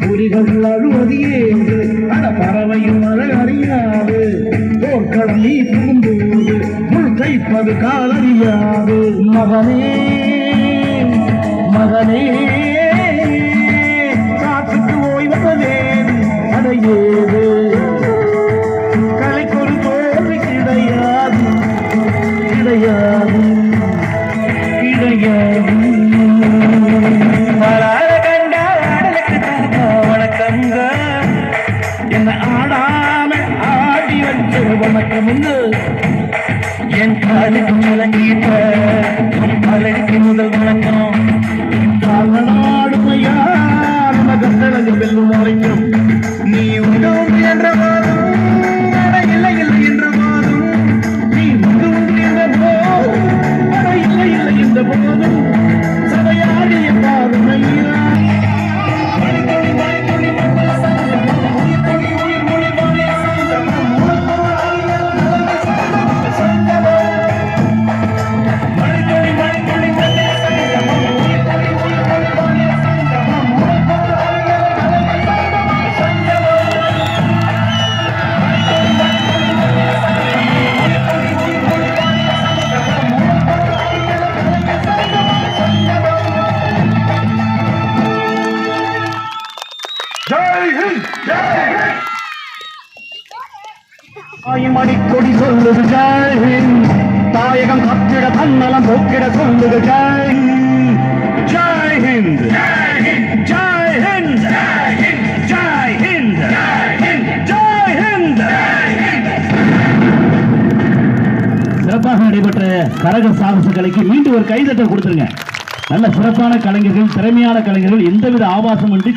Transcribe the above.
புலிகள் அழுவது ஏது அட பறவையும் அழல் அறியாது. போர்க்களம் நீ புகுந்தோது முள் கைப்பது காலறியாது. மகனே மகனே. கொடி சொல்லுது ஜெய் ஹிந்த். தாயகம் கத்திட தன்னலம் போக்கிட சொல்லுது ஜெய் ஹிந்த். ஜெய் ஹிந்த். ஜெய் ஹிந்த். ஜெய் ஹிந்த். ஜெய் ஹிந்த். சிறப்பாக நடைபெற்ற கரக சாகச கலைக்கு மீண்டும் ஒரு கைதட்டல் கொடுத்துருங்க. நல்ல சிறப்பான கலைஞர்கள் திறமையான கலைஞர்கள் எந்தவித ஆபாசமின்றி